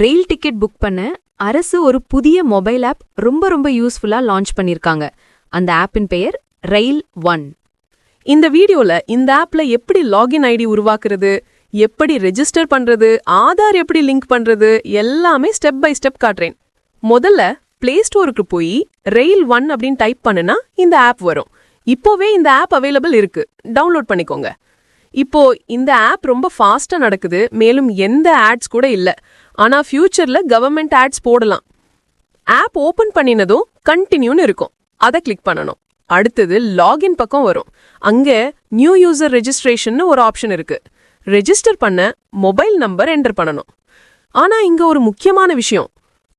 ரயில் ticket book பண்ண அரசு ஒரு புதிய மொபைல் ஆப் ரொம்ப ரொம்ப யூஸ்ஃபுல்லா லான்ச் பண்ணிருக்காங்க. அந்த ஆப்பின் பெயர் ரயில் ஒன். இந்த வீடியோல இந்த ஆப்ல எப்படி லாகின் ஐடி உருவாக்குறது எப்படி ரெஜிஸ்டர் பண்றது ஆதார் எப்படி லிங்க் பண்றது எல்லாமே ஸ்டெப் பை ஸ்டெப் காட்டுறேன். முதல்ல பிளே ஸ்டோருக்கு போய் ரெயில் ஒன் அப்படின்னு டைப் பண்ணுனா இந்த ஆப் வரும். இப்போவே இந்த ஆப் அவைலபிள் இருக்கு. டவுன்லோட் பண்ணிக்கோங்க. இப்போ இந்த ஆப் ரொம்ப ஃபாஸ்டா நடக்குது. மேலும் எந்த ஆட்ஸ் கூட இல்லை. ஆனா ஃபியூச்சர்ல கவர்மெண்ட் ஆட்ஸ் போடலாம். ஆப் ஓபன் பண்ணினதும் கண்டினியூன்னு இருக்கும். அதை கிளிக் பண்ணணும். அடுத்தது லாகின் பக்கம் வரும். அங்க நியூ யூசர் ரெஜிஸ்ட்ரேஷன் ஒரு ஆப்ஷன் இருக்கு. ரெஜிஸ்டர் பண்ண மொபைல் நம்பர் என்டர் பண்ணணும். ஆனா இங்க ஒரு முக்கியமான விஷயம்.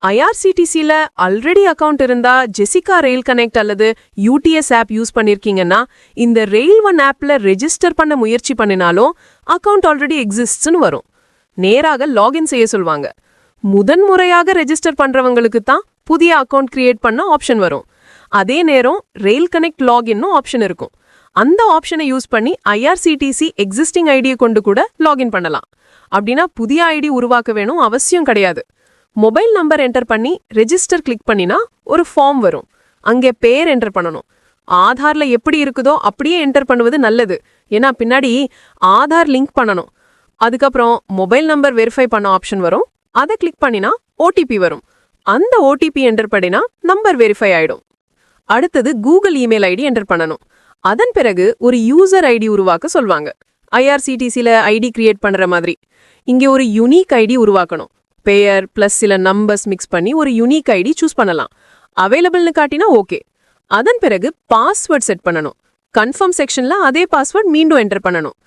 ஐஆர்சிடிசியில் ஆல்ரெடி அக்கவுண்ட் இருந்தா ஜெசிகா ரயில் கனெக்ட் அல்லது யூடிஎஸ் ஆப் யூஸ் பண்ணிருக்கீங்கன்னா இந்த ரெயில் ஒன் ஆப்ல ரெஜிஸ்டர் பண்ண முயற்சி பண்ணினாலும் அக்கவுண்ட் ஆல்ரெடி எக்ஸிஸ்ட்னு வரும். நேராக லாகின் செய்ய சொல்வாங்க முதன்முறையாக ரெஜிஸ்டர் பண்றவங்களுக்கு தான் புதிய அக்கவுண்ட் கிரியேட் பண்ண ஆப்ஷன் வரும். அதே நேரம் ரெயில் கனெக்ட் லாகின்னு ஆப்ஷன் இருக்கும். அந்த ஆப்ஷனை யூஸ் பண்ணி ஐஆர்சிடிசி எக்ஸிஸ்டிங் ஐடியை கொண்டு கூட லாகின் பண்ணலாம். அப்படின்னா புதிய ஐடி உருவாக்க வேணும் அவசியம் கிடையாது. மொபைல் நம்பர் என்டர் பண்ணி ரெஜிஸ்டர் கிளிக் பண்ணினா ஒரு ஃபார்ம் வரும். அங்கே பேர் என்டர் பண்ணணும். ஆதார்ல எப்படி இருக்குதோ அப்படியே என்டர் பண்ணுவது நல்லது. ஏன்னா பின்னாடி ஆதார் லிங்க் பண்ணணும். அதுக்கப்புறம் மொபைல் நம்பர் வெரிஃபை பண்ண ஆப்ஷன் வரும். அதை கிளிக் பண்ணினா ஓடிபி வரும். அந்த ஓடிபி என்டர் பண்ணினா நம்பர் வெரிஃபை ஆயிடும். அடுத்தது கூகுள் இமெயில் ஐடி என்டர் பண்ணணும். அதன் பிறகு ஒரு யூசர் ஐடி உருவாக்க சொல்வாங்க. ஐஆர்சிடிசியில் ஐடி கிரியேட் பண்ணுற மாதிரி. இங்கே ஒரு யுனிக் ஐடி உருவாக்கணும். பெயர் ப்ளஸ் சில நம்பர்ஸ் மிக்ஸ் பண்ணி ஒரு யுனிக் ஐடி சூஸ் பண்ணலாம். அவைலபிள்னு காட்டினா ஓகே அதன் பிறகு பாஸ்வேர்ட் செட் பண்ணணும். கன்ஃபார்ம் செக்ஷனில் அதே பாஸ்வேர்ட் மீண்டும் என்டர் பண்ணணும்.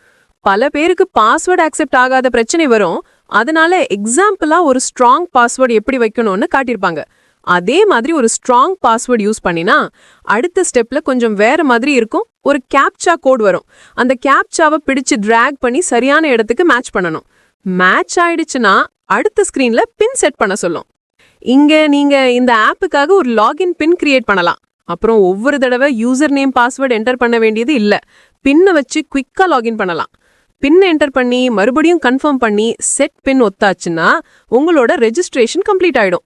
பல பேருக்கு பாஸ்வேர்டு அக்செப்ட் ஆகாத பிரச்சனை வரும். அதனால எக்ஸாம்பிளா ஒரு ஸ்ட்ராங் பாஸ்வேர்டு எப்படி வைக்கணும்னு காட்டியிருப்பாங்க. அதே மாதிரி ஒரு ஸ்ட்ராங் பாஸ்வேர்டு யூஸ் பண்ணினா அடுத்த ஸ்டெப்ல கொஞ்சம் வேற மாதிரி இருக்கும். ஒரு கேப்சா கோட் வரும். அந்த கேப்சாவை பிடிச்சு டிராக் பண்ணி சரியான இடத்துக்கு மேட்ச் பண்ணணும். மேட்ச் ஆயிடுச்சுன்னா அடுத்த ஸ்கிரீன்ல பின் செட் பண்ண சொல்லும். இங்க நீங்க இந்த ஆப்புக்காக ஒரு லாகின் பின் கிரியேட் பண்ணலாம். அப்புறம் ஒவ்வொரு தடவை யூசர் நேம் பாஸ்வேர்டு என்டர் பண்ண வேண்டியது இல்லை. பின்னை வச்சு குவிக்கா லாகின் பண்ணலாம். பின் என்டர் பண்ணி மறுபடியும் கன்ஃபார்ம் பண்ணி செட் பின் ஒத்தாச்சுன்னா உங்களோட ரெஜிஸ்ட்ரேஷன் கம்ப்ளீட் ஆயிடும்.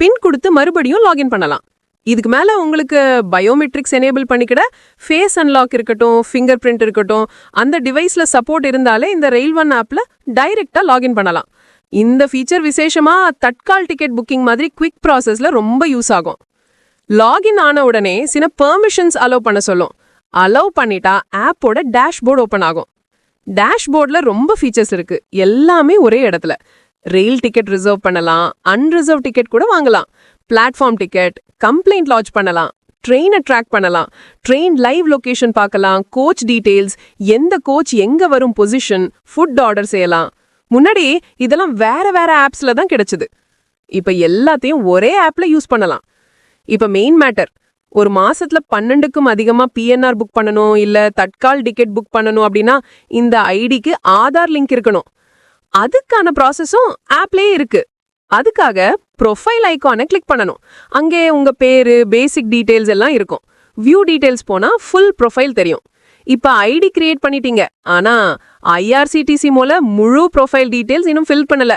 பின் கொடுத்து மறுபடியும் லாகின் பண்ணலாம். இதுக்கு மேலே உங்களுக்கு பயோமெட்ரிக்ஸ் எனேபிள் பண்ணிக்கிட ஃபேஸ் அன்லாக் இருக்கட்டும் ஃபிங்கர் பிரிண்ட் இருக்கட்டும் அந்த டிவைஸில் சப்போர்ட் இருந்தாலே இந்த ரயில் ஒன் ஆப்பில் டைரெக்டாக லாகின் பண்ணலாம். இந்த ஃபீச்சர் விசேஷமாக தட்கால் டிக்கெட் புக்கிங் மாதிரி குவிக் ப்ராசஸில் ரொம்ப யூஸ் ஆகும். லாகின் ஆன உடனே சில பெர்மிஷன்ஸ் அலோவ் பண்ண சொல்லும். அலோவ் பண்ணிட்டா ஆப்போட டேஷ்போர்டு ஓப்பன் ஆகும். டேஷ்போர்டில் ரொம்ப ஃபீச்சர்ஸ் இருக்கு. எல்லாமே ஒரே இடத்துல. ரெயில் டிக்கெட் ரிசர்வ் பண்ணலாம் அன்ரிசர்வ் டிக்கெட் கூட வாங்கலாம். பிளாட்ஃபார்ம் டிக்கெட் கம்ப்ளைண்ட் லாட்ஜ் பண்ணலாம் ட்ரெயினை ட்ராக் பண்ணலாம் ட்ரெயின் லைவ் லொகேஷன் பார்க்கலாம் கோச் டீட்டெயில்ஸ் எந்த கோச் எங்க வரும் பொசிஷன் ஃபுட் ஆர்டர் செய்யலாம். முன்னாடி இதெல்லாம் வேற வேற ஆப்ஸ்ல தான் கிடைச்சது. இப்ப எல்லாத்தையும் ஒரே ஆப்ல யூஸ் பண்ணலாம். இப்ப மெயின் மேட்டர் ஒரு மாசத்துல பன்னெண்டுக்கும் அதிகமா பிஎன்ஆர் புக் பண்ணணும் இல்ல தட்கால் டிக்கெட் புக் பண்ணணும் அப்படின்னா இந்த ஐடிக்கு ஆதார் லிங்க் இருக்கணும். அதுக்கான ப்ராசஸும் ஆப்லேயே இருக்கு. அதுக்காக ப்ரொஃபைல் ஐகானை கிளிக் பண்ணணும். அங்கே உங்க பேரு பேசிக் டீடைல்ஸ் எல்லாம் இருக்கும். வியூ டீடைல்ஸ் போனா ஃபுல் ப்ரொஃபைல் தெரியும். இப்போ ஐடி கிரியேட் பண்ணிட்டீங்க. ஆனா ஐஆர்சிடிசி மூல முழு ப்ரொஃபைல் டீடைல்ஸ் இன்னும் ஃபில் பண்ணல.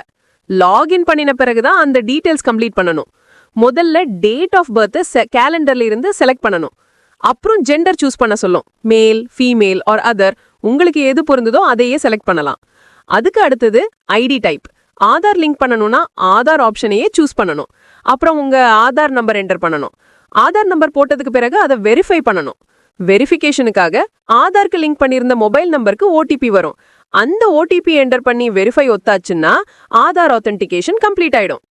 லாகின் பண்ணின பிறகுதான் அந்த டீடைல்ஸ் கம்ப்ளீட் பண்ணணும். முதல்ல டேட் ஆஃப் பர்த் கேலண்டர்ல இருந்து செலக்ட் பண்ணணும். அப்புறம் ஜெண்டர் சூஸ் பண்ண சொல்லும். மேல் ஃபீமேல் ஆர் அதர் உங்களுக்கு எது பொருந்ததோ அதையே செலக்ட் பண்ணலாம். அதுக்கு அடுத்தது ஐடி டைப் ஆதார் லிங்க் பண்ணணும்னா ஆதார் ஆப்ஷனையே சூஸ் பண்ணணும். அப்புறம் உங்க ஆதார் நம்பர் என்டர் பண்ணணும். ஆதார் நம்பர் போட்டதுக்கு பிறகு அதை வெரிஃபை பண்ணணும். வெரிஃபிகேஷனுக்காக ஆதார்க்கு லிங்க் பண்ணியிருந்த மொபைல் நம்பருக்கு ஓடிபி வரும். அந்த ஓடிபி என்டர் பண்ணி வெரிஃபை ஒத்தாச்சுன்னா ஆதார் ஆத்தென்டிகேஷன் கம்ப்ளீட் ஆயிடும்.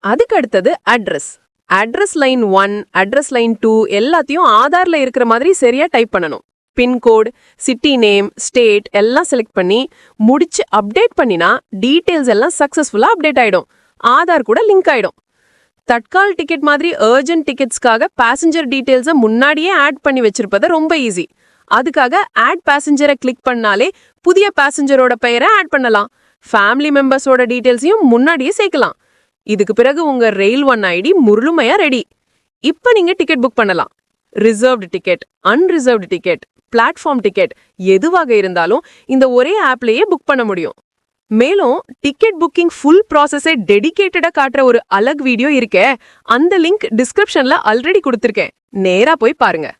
அதுக்கு அடுத்தது address address line one address line two எல்லாத்தையும் ஆதார்ல இருக்கிற மாதிரி சரியா டைப் பண்ணணும். பின்கோட் சிட்டி நேம் ஸ்டேட் எல்லாம் செலக்ட் பண்ணி முடிச்சு அப்டேட் பண்ணினா டீட்டெயில்ஸ் எல்லாம் சக்ஸஸ்ஃபுல்லாக அப்டேட் ஆயிடும். ஆதார் கூட லிங்க் ஆயிடும். தட்கால் டிக்கெட் மாதிரி அர்ஜென்ட் டிக்கெட்ஸ்க்காக பேசஞ்சர் டீட்டெயில்ஸை முன்னாடியே ஆட் பண்ணி வச்சிருப்பது ரொம்ப ஈஸி அதுக்காக ஆட் பேசஞ்சரை கிளிக் பண்ணாலே புதிய பேசஞ்சரோட பெயரை ஆட் பண்ணலாம். ஃபேமிலி மெம்பர்ஸோட டீட்டெயில்ஸையும் முன்னாடியே சேர்க்கலாம். இதுக்கு பிறகு உங்க ரெயில் ஒன் ஐடி முழுமையா ரெடி இப்ப நீங்க டிக்கெட் புக் பண்ணலாம். Reserved ticket unreserved ticket platform ticket எதுவாக இருந்தாலும் இந்த ஒரே ஆப்லயே புக் பண்ண முடியும். மேலும் டிக்கெட் புக்கிங் ஃபுல் ப்ராசஸை டெடிகேட்டடா காட்டுற ஒரு அலக் வீடியோ இருக்கே. அந்த லிங்க் டிஸ்கிரிப்ஷன்ல ஆல்ரெடி கொடுத்துருக்கேன். நேரா போய் பாருங்க.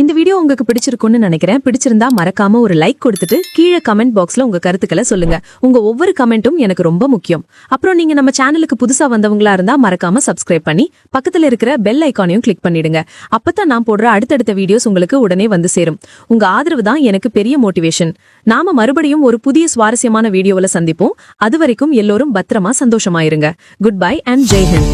இந்த வீடியோ உங்களுக்கு பிடிச்சிருக்கும்னு நினைக்கிறேன். பிடிச்சிருந்தா மறக்காம ஒரு லைக் கொடுத்துட்டு கீழே கமெண்ட் பாக்ஸ்ல உங்க கருத்துக்களை சொல்லுங்க. உங்க ஒவ்வொரு கமெண்ட்டும் எனக்கு ரொம்ப முக்கியம். அப்புறம் நீங்க நம்ம சேனலுக்கு புதுசா வந்தவங்களா இருந்தா மறக்காம சப்ஸ்கிரைப் பண்ணி பக்கத்துல இருக்கிற பெல் ஐக்கானையும் கிளிக் பண்ணிடுங்க. அப்பதான் நான் போடுற அடுத்தடுத்த வீடியோஸ் உங்களுக்கு உடனே வந்து சேரும். உங்க ஆதரவு தான் எனக்கு பெரிய மோட்டிவேஷன் நாம மறுபடியும் ஒரு புதிய சுவாரஸ்யமான வீடியோவில் சந்திப்போம். அது வரைக்கும் எல்லோரும் பத்திரமா சந்தோஷமாயிருங்க குட் பை அண்ட் ஜெய்ஹிந்த்